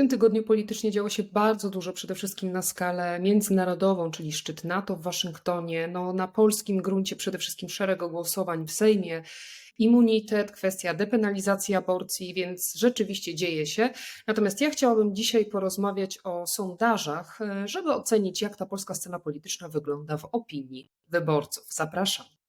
tym tygodniu politycznie działo się bardzo dużo, przede wszystkim na skalę międzynarodową, czyli szczyt NATO w Waszyngtonie, no, na polskim gruncie przede wszystkim szereg głosowań w Sejmie, immunitet, kwestia depenalizacji aborcji, więc rzeczywiście dzieje się. Natomiast ja chciałabym dzisiaj porozmawiać o sondażach, e, żeby ocenić, jak ta polska scena polityczna wygląda w opinii wyborców. Zapraszam.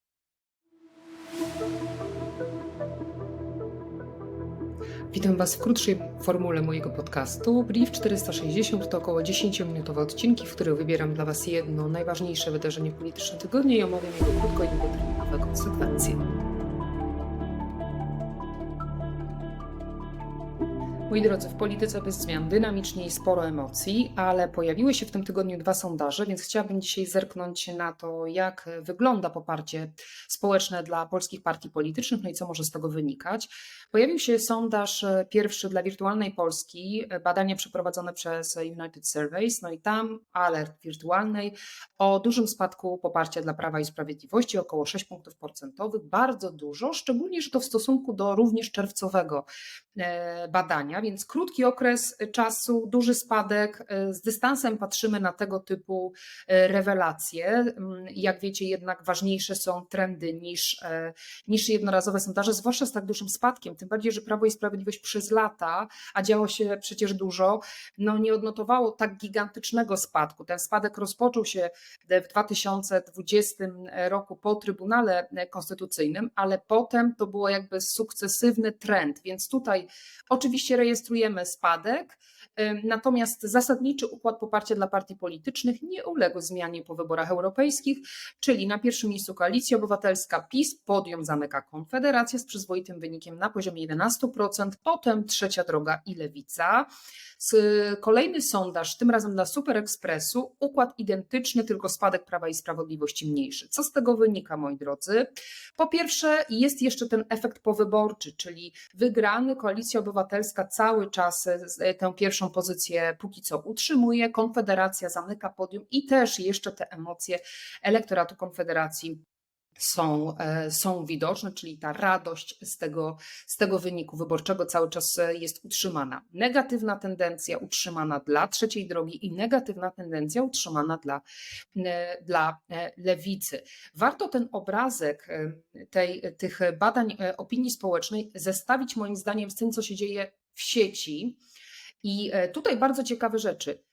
Witam Was w krótszej formule mojego podcastu. Brief 460 to około 10-minutowe odcinki, w których wybieram dla Was jedno najważniejsze wydarzenie polityczne tygodnia i omawiam jego krótko i długoterminowe konsekwencje. Moi drodzy, w polityce bez zmian dynamicznie i sporo emocji, ale pojawiły się w tym tygodniu dwa sondaże, więc chciałabym dzisiaj zerknąć na to, jak wygląda poparcie społeczne dla polskich partii politycznych, no i co może z tego wynikać. Pojawił się sondaż e, pierwszy dla wirtualnej Polski, e, badanie przeprowadzone przez United Surveys, no i tam alert wirtualnej o dużym spadku poparcia dla Prawa i Sprawiedliwości, około 6 punktów procentowych, bardzo dużo, szczególnie, że to w stosunku do również czerwcowego e, badania, więc krótki okres czasu, duży spadek, z dystansem patrzymy na tego typu rewelacje. Mm, jak wiecie, jednak ważniejsze są trendy niż, niż jednorazowe sondaże, zwłaszcza z tak dużym spadkiem tym bardziej, że Prawo i Sprawiedliwość przez lata, a działo się przecież dużo, no nie odnotowało tak gigantycznego spadku. Ten spadek rozpoczął się w 2020 roku po Trybunale Konstytucyjnym, ale potem to było jakby sukcesywny trend, więc tutaj oczywiście rejestrujemy spadek, natomiast zasadniczy układ poparcia dla partii politycznych nie uległ zmianie po wyborach europejskich, czyli na pierwszym miejscu Koalicja Obywatelska PiS, podium zamyka Konfederacja z przyzwoitym wynikiem na poziomie poziomie 11%, potem trzecia droga i lewica. Kolejny sondaż, tym razem dla Super Expressu, układ identyczny, tylko spadek Prawa i Sprawiedliwości mniejszy. Co z tego wynika, moi drodzy? Po pierwsze, jest jeszcze ten efekt powyborczy, czyli wygrany Koalicja Obywatelska cały czas e, tę pierwszą pozycję póki co utrzymuje, Konfederacja zamyka podium i też jeszcze te emocje elektoratu Konfederacji są, e, są widoczne, czyli ta radość z tego, z tego wyniku wyborczego cały czas e, jest utrzymana. Negatywna tendencja utrzymana dla trzeciej drogi i negatywna tendencja utrzymana dla, e, dla lewicy. Warto ten obrazek tej, tych badań opinii społecznej zestawić moim zdaniem z tym, co się dzieje w sieci. I tutaj bardzo ciekawe rzeczy.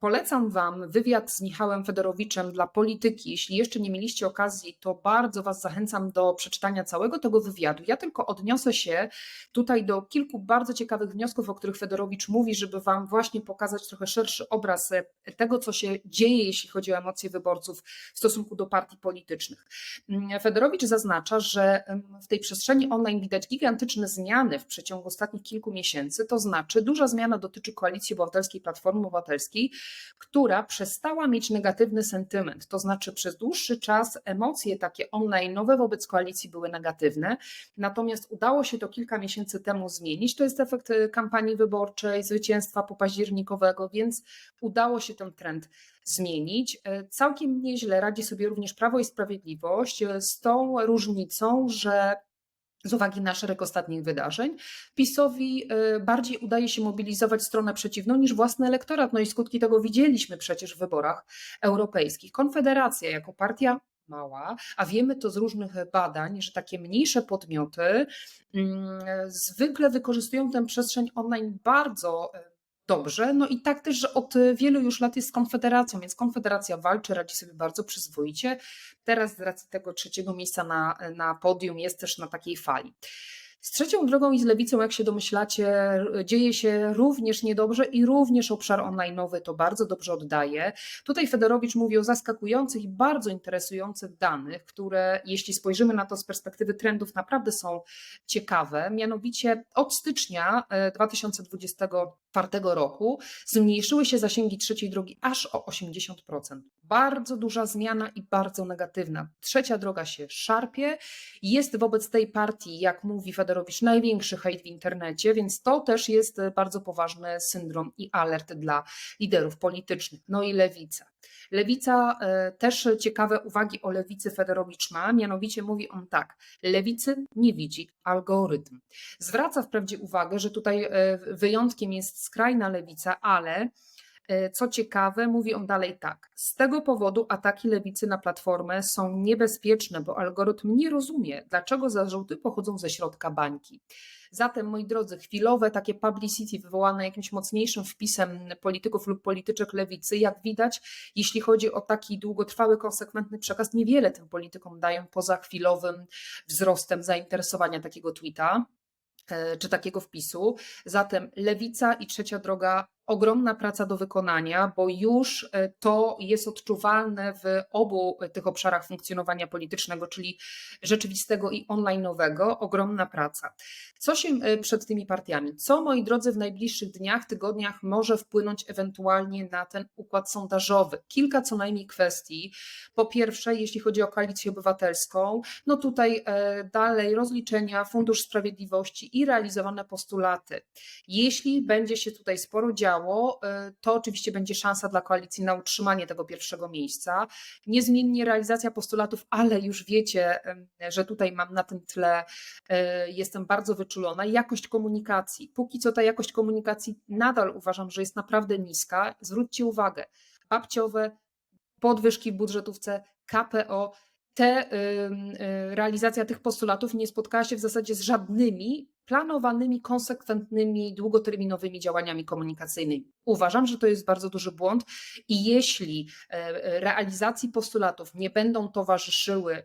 Polecam Wam wywiad z Michałem Fedorowiczem dla polityki. Jeśli jeszcze nie mieliście okazji, to bardzo Was zachęcam do przeczytania całego tego wywiadu. Ja tylko odniosę się tutaj do kilku bardzo ciekawych wniosków, o których Fedorowicz mówi, żeby Wam właśnie pokazać trochę szerszy obraz e, tego, co się dzieje, jeśli chodzi o emocje wyborców w stosunku do partii politycznych. Mm, Fedorowicz zaznacza, że w tej przestrzeni online widać gigantyczne zmiany w przeciągu ostatnich kilku miesięcy, to znaczy duża zmiana dotyczy Koalicji Obywatelskiej Platformy Obywatelskiej, Obywatelskiej, która przestała mieć negatywny sentyment. To znaczy, przez dłuższy czas emocje takie online nowe wobec koalicji były negatywne, natomiast udało się to kilka miesięcy temu zmienić. To jest efekt e, kampanii wyborczej, zwycięstwa popaździernikowego, więc udało się ten trend zmienić. E, całkiem nieźle radzi sobie również Prawo i Sprawiedliwość e, z tą różnicą, że z uwagi na szereg ostatnich wydarzeń, PiSowi y, bardziej udaje się mobilizować stronę przeciwną niż własny elektorat. No i skutki tego widzieliśmy przecież w wyborach europejskich. Konfederacja jako partia mała, a wiemy to z różnych badań, że takie mniejsze podmioty mm, zwykle wykorzystują tę przestrzeń online bardzo y, dobrze. No i tak też, że od wielu już lat jest z Konfederacją, więc Konfederacja walczy, radzi sobie bardzo przyzwoicie. Teraz z racji tego trzeciego miejsca na, na podium jest też na takiej fali. Z trzecią drogą i z lewicą, jak się domyślacie, dzieje się również niedobrze i również obszar online'owy to bardzo dobrze oddaje. Tutaj Federowicz mówi o zaskakujących i bardzo interesujących danych, które jeśli spojrzymy na to z perspektywy trendów naprawdę są ciekawe. Mianowicie od stycznia 2024 e, roku zmniejszyły się zasięgi trzeciej drogi aż o 80%. Bardzo duża zmiana i bardzo negatywna. Trzecia droga się szarpie. Jest wobec tej partii, jak mówi Federowicz, naprawdę największy hejt w internecie, więc to też jest e, bardzo poważny syndrom i alert dla liderów politycznych. No i lewica. Lewica e, też ciekawe uwagi o lewicy Federowicz ma, mianowicie mówi on tak: lewicy nie widzi algorytm. Zwraca wprawdzie uwagę, że tutaj e, wyjątkiem jest skrajna lewica, ale co ciekawe, mówi on dalej tak. Z tego powodu ataki lewicy na platformę są niebezpieczne, bo algorytm nie rozumie, dlaczego zarzuty pochodzą ze środka bańki. Zatem, moi drodzy, chwilowe takie publicity wywołane jakimś mocniejszym wpisem polityków lub polityczek lewicy, jak widać, jeśli chodzi o taki długotrwały, konsekwentny przekaz, niewiele tym politykom dają poza chwilowym wzrostem zainteresowania takiego tweeta e, czy takiego wpisu. Zatem lewica i trzecia droga ogromna praca do wykonania, bo już e, to jest odczuwalne w obu tych obszarach funkcjonowania politycznego, czyli rzeczywistego i online'owego, ogromna praca. Co się e, przed tymi partiami? Co, moi drodzy, w najbliższych dniach, tygodniach może wpłynąć ewentualnie na ten układ sondażowy? Kilka co najmniej kwestii. Po pierwsze, jeśli chodzi o koalicję obywatelską, no tutaj e, dalej rozliczenia, Fundusz Sprawiedliwości i realizowane postulaty. Jeśli będzie się tutaj sporo działo, y, to oczywiście będzie szansa dla koalicji na utrzymanie tego pierwszego miejsca. Niezmiennie realizacja postulatów, ale już wiecie, że tutaj mam na tym tle, y, jestem bardzo wyczulona. Jakość komunikacji. Póki co ta jakość komunikacji nadal uważam, że jest naprawdę niska. Zwróćcie uwagę, babciowe podwyżki w budżetówce, KPO, te, realizacja tych postulatów nie spotkała się w zasadzie z żadnymi planowanymi, konsekwentnymi, długoterminowymi działaniami komunikacyjnymi. Uważam, że to jest bardzo duży błąd i jeśli e, e, realizacji postulatów nie będą towarzyszyły e,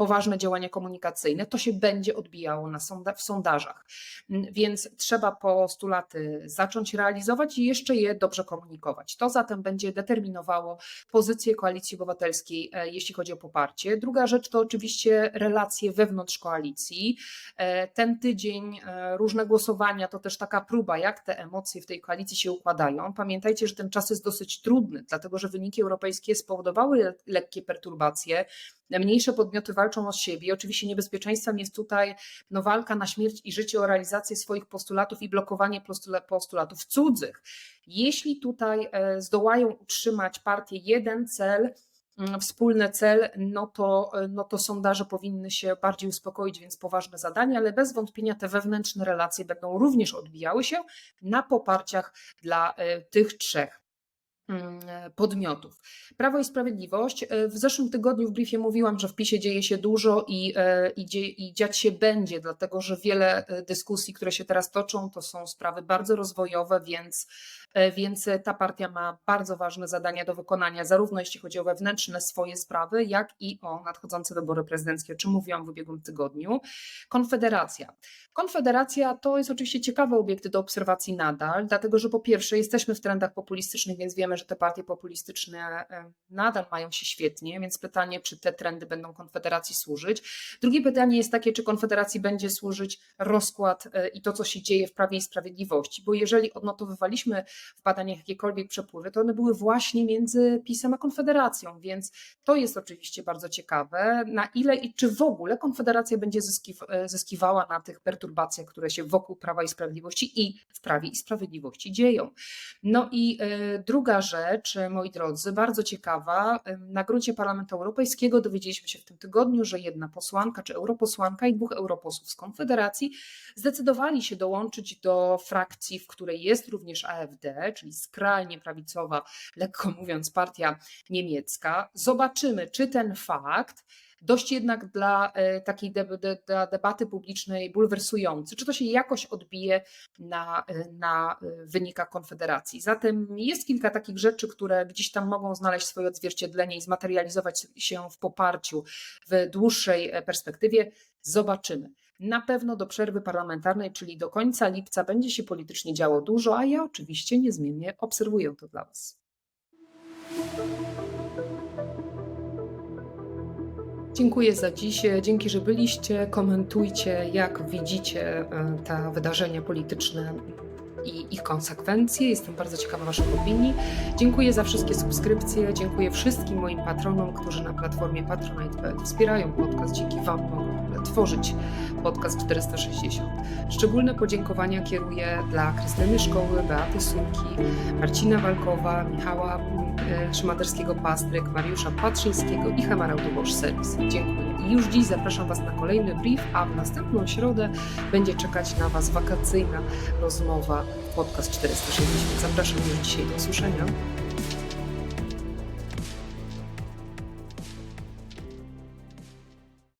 poważne działania komunikacyjne, to się będzie odbijało na sonda w sondażach. Mm, więc trzeba postulaty zacząć realizować i jeszcze je dobrze komunikować. To zatem będzie determinowało pozycję koalicji obywatelskiej, e, jeśli chodzi o poparcie. Druga rzecz to oczywiście relacje wewnątrz koalicji. E, ten tydzień e, różne głosowania to też taka próba, jak te emocje w tej koalicji się układają. Pamiętajcie, że ten czas jest dosyć trudny, dlatego że wyniki europejskie spowodowały lekkie perturbacje. Mniejsze podmioty walczą o siebie. Oczywiście niebezpieczeństwem jest tutaj no, walka na śmierć i życie o realizację swoich postulatów i blokowanie postulatów cudzych. Jeśli tutaj e, zdołają utrzymać partie jeden cel, mm, wspólny cel, no to, e, no to sondaże powinny się bardziej uspokoić, więc poważne zadanie, ale bez wątpienia te wewnętrzne relacje będą również odbijały się na poparciach dla e, tych trzech podmiotów. Prawo i Sprawiedliwość. E, w zeszłym tygodniu w briefie mówiłam, że w PiSie dzieje się dużo i, e, i, i dziać się będzie, dlatego że wiele e, dyskusji, które się teraz toczą, to są sprawy bardzo rozwojowe, więc E, więc ta partia ma bardzo ważne zadania do wykonania, zarówno jeśli chodzi o wewnętrzne swoje sprawy, jak i o nadchodzące wybory prezydenckie, o czym mówiłam w ubiegłym tygodniu. Konfederacja. Konfederacja to jest oczywiście ciekawe obiekty do obserwacji nadal, dlatego że po pierwsze jesteśmy w trendach populistycznych, więc wiemy, że te partie populistyczne e, nadal mają się świetnie, więc pytanie, czy te trendy będą Konfederacji służyć. Drugie pytanie jest takie, czy Konfederacji będzie służyć rozkład e, i to, co się dzieje w Prawie i Sprawiedliwości, bo jeżeli odnotowywaliśmy w badaniach jakiekolwiek przepływy, to one były właśnie między PiSem a Konfederacją, więc to jest oczywiście bardzo ciekawe, na ile i czy w ogóle Konfederacja będzie zyskiwała na tych perturbacjach, które się wokół Prawa i Sprawiedliwości i w Prawie i Sprawiedliwości dzieją. No i e, druga rzecz, moi drodzy, bardzo ciekawa, e, na gruncie Parlamentu Europejskiego dowiedzieliśmy się w tym tygodniu, że jedna posłanka czy europosłanka i dwóch europosłów z Konfederacji zdecydowali się dołączyć do frakcji, w której jest również AfD, czyli skrajnie prawicowa, lekko mówiąc, partia niemiecka. Zobaczymy, czy ten fakt dość jednak dla e, takiej debaty publicznej bulwersujący, czy to się jakoś odbije na, e, na e, wynikach Konfederacji. Zatem jest kilka takich rzeczy, które gdzieś tam mogą znaleźć swoje odzwierciedlenie i zmaterializować się w poparciu w dłuższej perspektywie. Zobaczymy. Na pewno do przerwy parlamentarnej, czyli do końca lipca, będzie się politycznie działo dużo, a ja oczywiście niezmiennie obserwuję to dla Was. Dziękuję za dziś. Dzięki, że byliście. Komentujcie, jak widzicie te wydarzenia polityczne i ich konsekwencje. Jestem bardzo ciekawa Waszych opinii. Dziękuję za wszystkie subskrypcje, dziękuję wszystkim moim patronom, którzy na platformie Patronite wspierają podcast. Dzięki Wam mogę tworzyć podcast 460. Szczególne podziękowania kieruję dla Krystyny Szkoły, Beaty Suki, Marcina Walkowa, Michała mm, Szymaterskiego-Pastryk, Mariusza Patrzyńskiego i Hemaraudu Bosch Service. Dziękuję. I już dziś zapraszam Was na kolejny brief, a w następną środę będzie czekać na Was wakacyjna rozmowa podcast 460. Zapraszam już dzisiaj do usłyszenia.